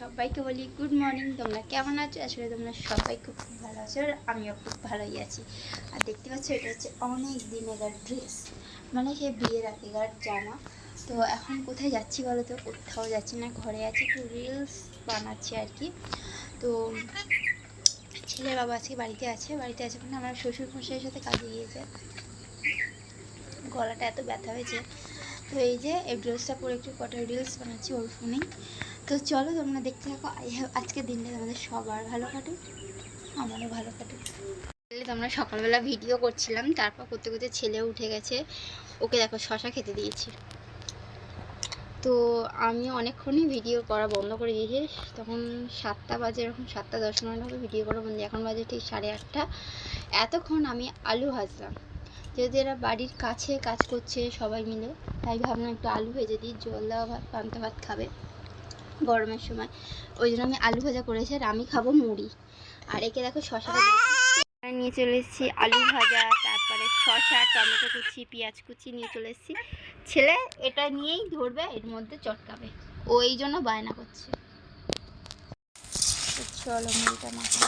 সবাইকে বলি good morning তোমরা কেমন আছো? আসলে তোমরা সবাই খুব ভালো আছো আর আমিও খুব ভালোই আছি। আর দেখতে পাচ্ছ, এটা হচ্ছে অনেক দিনেকার ড্রেস মানে সে বিয়ের আগেকার জামা। তো এখন কোথায় যাচ্ছি বলো তো? কোথাও যাচ্ছি না, ঘরে আছি, একটু রিলস বানাচ্ছি আর কি। তো ছেলে বাবা আজকে বাড়িতে আছে। বাড়িতে আছে মানে আমার শ্বশুর মশাইয়ের সাথে কাজে গিয়েছে। গলাটা এত ব্যথা হয়েছে। তো এই যে, এই ড্রেসটা পরে একটু কটা রিলস বানাচ্ছি ওর ফোনেই তো চলো তোমরা দেখতে থাকো। আজকের দিনটা তোমাদের সবার ভালো কাটুক, আমারও ভালো কাটুক। তোমরা সকালবেলা ভিডিও করছিলাম, তারপর করতে করতে ছেলে উঠে গেছে। ওকে দেখো, শশা খেতে দিয়েছি। তো আমি অনেকক্ষণই ভিডিও করা বন্ধ করে দিয়েছি। তখন সাতটা বাজে, এরকম সাতটা দশ মিনিট হবে ভিডিও করা বন্ধ। এখন বাজে ঠিক সাড়ে আটটা। এতক্ষণ আমি আলু ভাজলাম যেহেতু এরা বাড়ির কাছে কাজ করছে সবাই মিলে, তাই ভাবলাম একটু আলু ভেজে দিই। জল দেওয়া ভাত, পান্তা ভাত খাবে। গরমের সময়। ওই জন্য আমি আলু ভাজা করেছি আর আমি খাব মুড়ি। আর একে দেখো শশাটা। নিয়ে চলে এসেছি আলু ভাজা, তারপরে শশা, টমেটো কুচি, পেঁয়াজ কুচি নিয়ে চলে এসেছি। ছেলে এটা নিয়েই ধরবে, এর মধ্যে চটকাবে। ও এই জন্য বায়না করছে। চলো মুড়িটা মাখা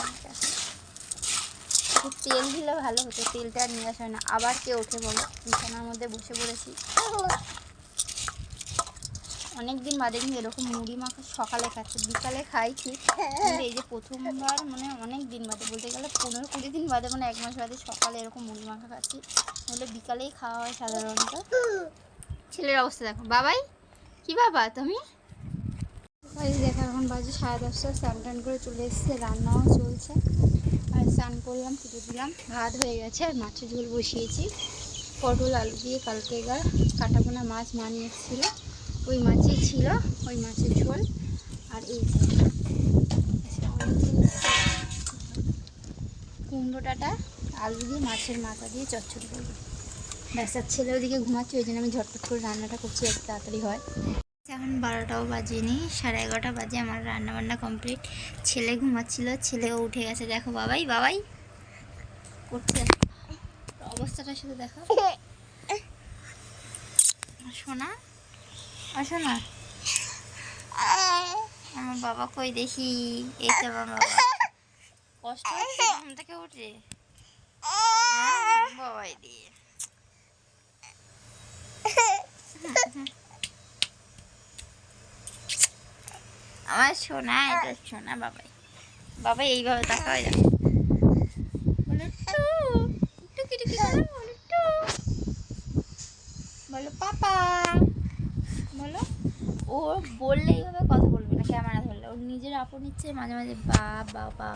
তেল দিলে ভালো হতো, তেলটা আর নিয়ে আসা হয় না। আবার কে ওঠে বলো? বিছানার মধ্যে বসে পড়েছি। অনেকদিন বাদে কিন্তু এরকম মুড়ি মাখা সকালে খাচ্ছি, বিকালে খাই ঠিক কিন্তু এই যে প্রথমবার মানে অনেক দিন বাদে, বলতে গেলে পনেরো কুড়ি দিন বাদে মানে এক মাস বাদে সকালে এরকম মুড়ি মাখা খাচ্ছি। নাহলে বিকালেই খাওয়া হয় সাধারণত। ছেলের অবস্থা দেখো। বাবাই, কি বাবা তুমি? দেখো, এখন বাজে সাড়ে দশটা, স্নান টান করে চলে এসেছে, রান্নাও চলছে। আর স্নান করলাম, পুজো দিলাম, ভাত হয়ে গেছে, আর মাছের ঝোল বসিয়েছি। পটল, আলু দিয়ে কালকে কাটাপোনা মাছ মানিয়ে এসেছিল ওই মাছই ছিল ওই মাছের ঝোল। আর এই কুমড়ো ডাঁটা আলু দিয়ে মাছের মাথা দিয়ে চচ্চড়ি করব। ব্যাস আর ছেলে ওদিকে ঘুমাচ্ছে ওই জন্য আমি ঝটপট করে রান্নাটা করছি এত তাড়াতাড়ি হয়। এখন বারোটাও বাজেনি সাড়ে এগারোটা বাজে আমার রান্না বান্না কমপ্লিট। ছেলে ঘুমাচ্ছিল ছেলেও উঠে গেছে দেখো বাবাই বাবাই। করছে। অবস্থাটা শুধু দেখো। শোনা আসো না। আমার বাবা কই দেখি? এই তো আমার বাবা। কষ্ট হচ্ছে ঘুম থেকে উঠে। বাবাই দিয়ে। আমার সোনা, এটা সোনা বাবাই। বাবাই এইভাবে দেখো বলো, টু। বলো, পাপা। বলো ও বললে এইভাবে কথা বলবে না ক্যামেরা ধরলে। ওর নিজের আপন ইচ্ছে মাঝে মাঝে বা বাবা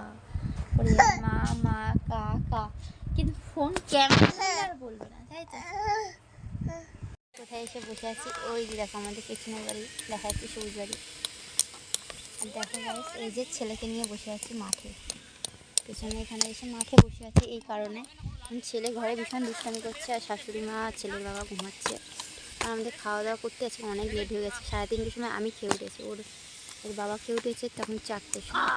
বলে মা মা কা কা। কিন্তু ফোন ক্যামেরা আর বলবে না তাই তো? কোথায় এসে বসে আছি? ওই যে দেখো আমাদের পেছনের বাড়ি দেখা যাচ্ছে সবুজ বাড়ি। আর দেখো guys, এই যে ছেলেকে নিয়ে বসে আছি মাঠে। পেছনে এখানে এসে মাঠে বসে আছি এই কারণে। ছেলে ঘরে ভীষণ দুষ্টামি করছে আর শাশুড়ি মা ছেলের বাবা ঘুমাচ্ছে। আর আমাদের খাওয়া দাওয়া করতে আজকে অনেক লেট হয়ে গেছে, সাড়ে তিনটের সময় আমি খেয়ে উঠেছি। ওর ওর বাবা খেয়ে উঠেছে তখন চারটের সময়।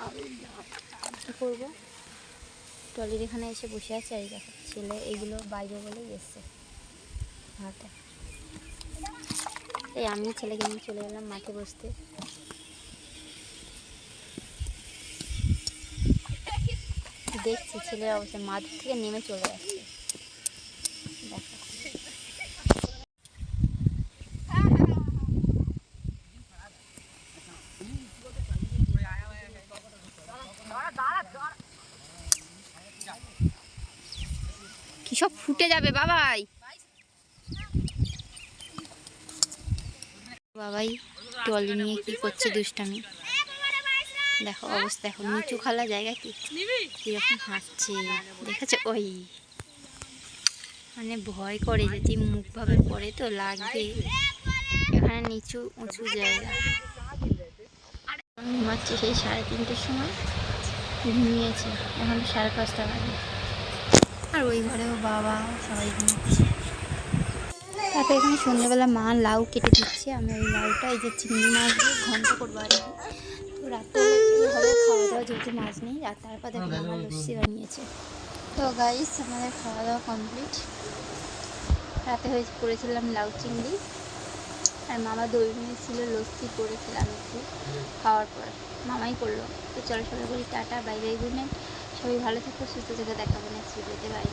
কী করব? টলির এখানে এসে বসে আছে আর দেখো, ছেলে এইগুলো বাইরে বলেই এসছে হাতে এই আমি ছেলেকে নিয়ে চলে গেলাম মাঠে বসতে। দেখছি ছেলের অবস্থা, মাঠ থেকে নেমে চলে যাচ্ছে দেখো কি সব ফুটে যাবে বাবাই? বাবাই, টলি নিয়ে কি করছে দুষ্টামি? দেখো অবস্থা, এখন নিচু খালা জায়গা কি? কীরকম হাঁটছে, দেখেছ? ওই। মানে ভয় করে যদি মুখ ভাবে পড়ে তো লাগবে। এখানে নিচু, উঁচু জায়গা। ঘুমাচ্ছে সেই সাড়ে তিনটের সময়। ঘুমিয়েছে। এখন সাড়ে পাঁচটা বাজে। আর ওই ঘরেও বাবা, সবাই ঘুমিয়েছে। তারপরে এখানে সন্ধ্যেবেলা মা লাউ কেটে দিচ্ছে। আমি ওই লাউটা, এই যে চিংড়ি মাছ দিয়ে ঘন্ট করব আর তো হবে, খাওয়া দাওয়া যেহেতু মাছ নেই, আর তারপর দেখো মামা লস্যি বানিয়েছে। তো গাইস আমাদের খাওয়া দাওয়া কমপ্লিট রাতে হয়ে করেছিলাম লাউ চিংড়ি। আর মামা দই ছিল, লস্যি করেছিলাম একটু খাওয়ার পর। মামাই করল। তো চলো সবাই বলি tata, bye bye, good night. সবাই ভালো থাকো, সুস্থ থেকে দেখাবো নেক্সট ভিডিওতে বাই